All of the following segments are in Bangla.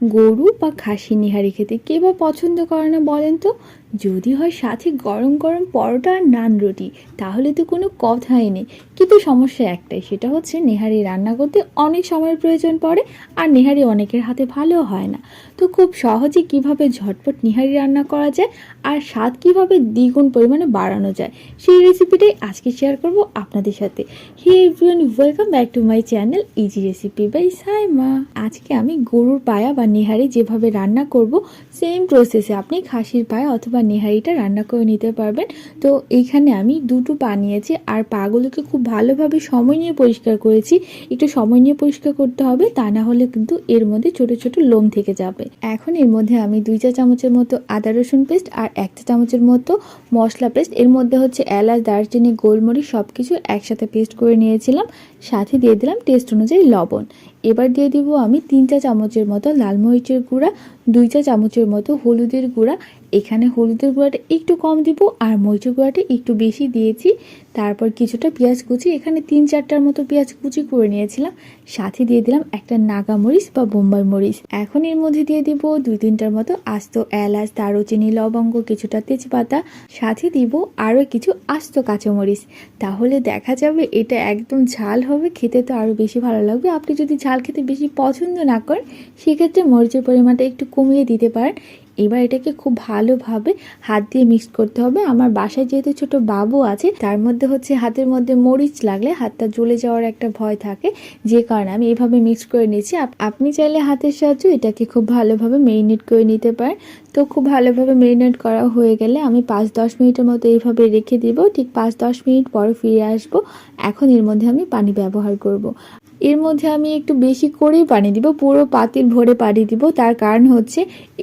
গরু বা খাসি নিহারি খেতে কে বা পছন্দ করে না বলেন তো? যদি হয় সাথে গরম গরম পরোটা আর নান রুটি, তাহলে তো কোনো কথাই নেই। কিন্তু সমস্যা একটাই, সেটা হচ্ছে নেহারি রান্না করতে অনেক সময়ের প্রয়োজন পড়ে আর নেহারি অনেকের হাতে ভালো হয় না। তো খুব সহজে কীভাবে ঝটপট নিহারি রান্না করা যায় আর স্বাদ কীভাবে দ্বিগুণ পরিমাণে বাড়ানো যায়, সেই রেসিপিটাই আজকে শেয়ার করব আপনাদের সাথে। Hey everyone welcome back to my channel easy recipe by Saima আজকে আমি গরুর পায়া বা নেহারি যেভাবে রান্না করব সেম প্রসেসে আপনি খাসির পায়া অথবা নেহারিটা রান্না করে নিতে পারবেন। তো এইখানে আমি দুটো পা নিয়েছি আর পাগুলোকে খুব ভালোভাবে সময় নিয়ে পরিষ্কার করেছি। একটু সময় নিয়ে পরিষ্কার করতে হবে, তা না হলে কিন্তু এর মধ্যে ছোট ছোট লোম থেকে যাবে। এখন এর মধ্যে আমি দুই চা চামচের মতো আদা রসুন পেস্ট আর এক চা চামচের মতো মশলা পেস্ট। এর মধ্যে হচ্ছে এলাচ, দারচিনি, গোলমরিচ সব কিছু একসাথে পেস্ট করে নিয়েছিলাম। সাথে দিয়ে দিলাম টেস্ট অনুযায়ী লবণ। এবার দিয়ে দিব আমি তিন চা চামচের মতো লাল মরিচের গুঁড়া। দুই চা চামচের মতো হলুদের গুঁড়া। এখানে হলুদের গুঁড়াটা একটু কম দিব আর মরিচের গুঁড়াটা একটু বেশি দিয়েছি। তারপর কিছুটা পেঁয়াজ কুচি, এখানে তিন চারটার মতো পেঁয়াজ কুচি করে নিয়েছিলাম। সাথে দিয়ে দিলাম একটা নাগা মরিচ বা বোম্বাই মরিচ। এখন এর মধ্যে দিয়ে দিব দুই তিনটার মতো আস্ত এলাচ, দারুচিনি, লবঙ্গ, কিছুটা তেজপাতা। সাথে দিব আরও কিছু আস্ত কাঁচামরিচ। তাহলে দেখা যাবে এটা একদম ঝাল হবে, খেতে তো আরও বেশি ভালো লাগবে। আপনি যদি ঝাল খেতে বেশি পছন্দ না করেন, সেক্ষেত্রে মরিচের পরিমাণটা একটু কমিয়ে দিতে পারেন। এবার এটাকে খুব ভালোভাবে হাত দিয়ে মিক্স করতে হবে। আমার বাসায় যেহেতু ছোট বাবু আছে, তার মধ্যে হচ্ছে হাতের মধ্যে মরিচ লাগলে হাতটা জ্বলে যাওয়ার একটা ভয় থাকে। যে কারণে আমি এভাবে মিক্স করে নিয়েছি। আপ- আপনি চাইলে হাতের সাহায্যে এটাকে খুব ভালোভাবে মেরিনেট করে নিতে পারেন। তো খুব ভালোভাবে মেরিনেট করা হয়ে গেলে আমি পাঁচ দশ মিনিটের মতো এইভাবে রেখে দিব। ঠিক পাঁচ দশ মিনিট পরে ফিরে আসব। এখন এর মধ্যে আমি পানি ব্যবহার করব। এর মধ্যে আমি একটু বেশি করেই পানি দিব, পুরো পাতিল ভরে পানি দিব। তার কারণ হচ্ছে,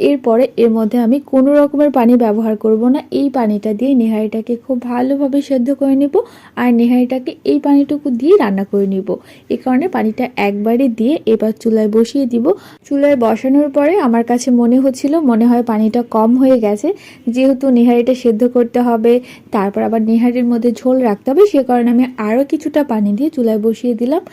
এরপরে এর মধ্যে আমি কোনো রকমের পানি ব্যবহার করব না। এই পানিটা দিয়ে নেহারিটাকে খুব ভালোভাবে সেদ্ধ করে নেব আর নেহারিটাকে এই পানিটুকু দিয়ে রান্না করে নেব। এ কারণে পানিটা একবারে দিয়ে এবার চুলায় বসিয়ে দিব। চুলায় বসানোর পরে আমার কাছে মনে হচ্ছিল, মনে হয় পানিটা কম হয়ে গেছে। যেহেতু নেহারিটা সেদ্ধ করতে হবে, তারপর আবার নেহারির মধ্যে ঝোল রাখতে হবে, সে কারণে আমি আরও কিছুটা পানি দিয়ে চুলায় বসিয়ে দিলাম।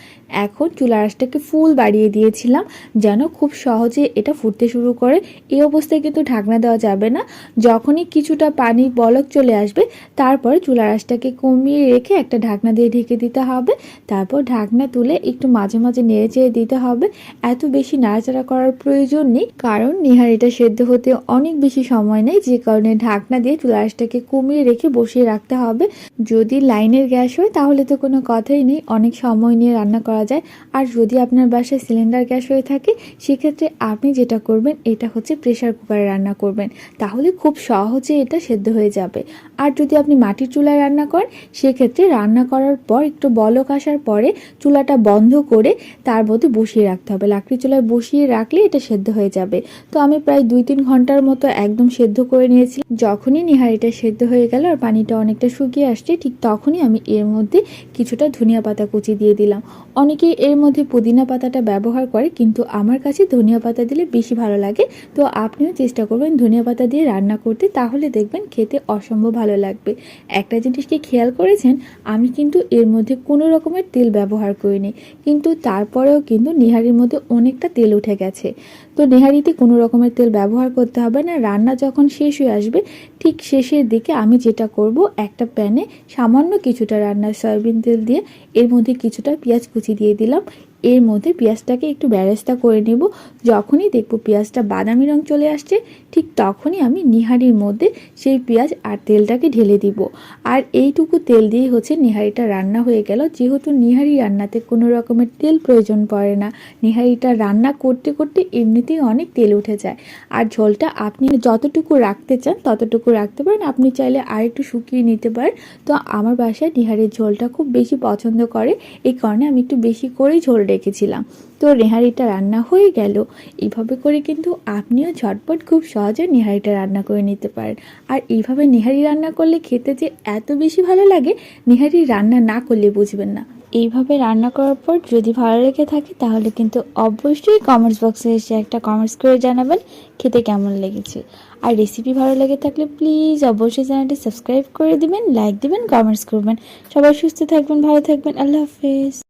এখন চুলার আঁচটাকে ফুল বাড়িয়ে দিয়েছিলাম যেন খুব সহজে এটা ফুটতে শুরু করে। এই অবস্থায় কিন্তু ঢাকনা দেওয়া যাবে না। যখনই কিছুটা পানি বলক চলে আসবে, তারপরে চুলার আঁচটাকে কমিয়ে রেখে একটা ঢাকনা দিয়ে ঢেকে দিতে হবে। তারপর ঢাকনা তুলে একটু মাঝে মাঝে নেড়ে চেড়ে দিতে হবে। এত বেশি নাড়াচাড়া করার প্রয়োজন নেই, কারণ নিহারিটা সেদ্ধ হতে অনেক বেশি সময় নেই যে কারণে ঢাকনা দিয়ে চুলার আঁচটাকে কমিয়ে রেখে বসিয়ে রাখতে হবে। যদি লাইনের গ্যাস হয়, তাহলে তো কোনো কথাই নেই। অনেক সময় নিয়ে রান্না করা যায়। আর যদি আপনার বাসায় সিলিন্ডার গ্যাস হয়ে থাকে, সেক্ষেত্রে আপনি যেটা করবেন, এটা হচ্ছে প্রেশার কুকারে রান্না করবেন। তাহলে খুব সহজে এটা সেদ্ধ হয়ে যাবে। আর যদি আপনি মাটির চুলায় রান্না করেন, সেক্ষেত্রে রান্না করার পর একটু বলক আসার পরে চুলাটা বন্ধ করে তার মধ্যে বসিয়ে রাখতে হবে। লাকড়ি চুলায় বসিয়ে রাখলে এটা সেদ্ধ হয়ে যাবে। তো আমি প্রায় দুই তিন ঘণ্টার মতো একদম সেদ্ধ করে নিয়েছিলাম। যখনই নিহারিটা সেদ্ধ হয়ে গেল আর পানিটা অনেকটা শুকিয়ে আসছে, ঠিক তখনই আমি এর মধ্যে কিছুটা ধনিয়া পাতা কুচি দিয়ে দিলাম। অনেকেই এর মধ্যে পুদিনা পাতাটা ব্যবহার করে, কিন্তু আমার কাছে ধনিয়া পাতা দিলে বেশি ভালো লাগে। তো আপনিও চেষ্টা করবেন ধনিয়া পাতা দিয়ে রান্না করতে, তাহলে দেখবেন খেতে অসম্ভব ভালো লাগবে। একটা জিনিস কি খেয়াল করেছেন, আমি কিন্তু এর মধ্যে কোনো রকমের তেল ব্যবহার করিনি, কিন্তু তারপরেও কিন্তু নিহারির মধ্যে অনেকটা তেল উঠে গেছে। তো নেহারিতে কোনো রকমের তেল ব্যবহার করতে হবে না, রান্না যখন শেষ হয়ে আসবে, ঠিক শেষের দিকে আমি যেটা করব, একটা প্যানে সামান্য কিছুটা রান্নার সয়াবিন তেল দিয়ে, এর মধ্যে কিছুটা পেঁয়াজ কুচি দিয়ে দিলাম এর মধ্যে পেঁয়াজটাকে একটু ব্যারেস্তা করে নেব। যখনই দেখব পেঁয়াজটা বাদামি রং চলে আসছে, ঠিক তখনই আমি নিহারির মধ্যে সেই পেঁয়াজ আর তেলটাকে ঢেলে দিব। আর এইটুকু তেল দিয়ে হচ্ছে নিহারিটা রান্না হয়ে গেল। যেহেতু নিহারি রান্নাতে কোনো রকমের তেল প্রয়োজন পড়ে না, নিহারিটা রান্না করতে করতে এমনিতেই অনেক তেল উঠে যায়। আর ঝোলটা আপনি যতটুকু রাখতে চান, ততটুকু রাখতে পারেন। আপনি চাইলে আর একটু শুকিয়ে নিতে পারেন। তো আমার বাসায় নিহারির ঝোলটা খুব বেশি পছন্দ করে। এই কারণে আমি একটু বেশি করেই ঝোল রেখেছিলাম তো নেহারিটা রান্না হয়ে গেল। এইভাবে করে কিন্তু আপনিও ঝটপট খুব সহজে নেহারিটা রান্না করে নিতে পারেন। আর এইভাবে নেহারি রান্না করলে খেতে যে এত বেশি ভালো লাগে, নেহারি রান্না না করলে বুঝবেন না। এইভাবে রান্না করার পর যদি ভালো লেগে থাকে তাহলে কিন্তু অবশ্যই কমেন্টস বক্সে এসে একটা কমেন্টস করে জানাবেন, খেতে কেমন লেগেছে। আর রেসিপি ভালো লেগে থাকলে প্লিজ অবশ্যই চ্যানেলটি সাবস্ক্রাইব করে দিবেন লাইক দিবেন কমেন্টস করবেন। সবাই সুস্থ থাকবেন, ভালো থাকবেন, আল্লাহ হাফেজ।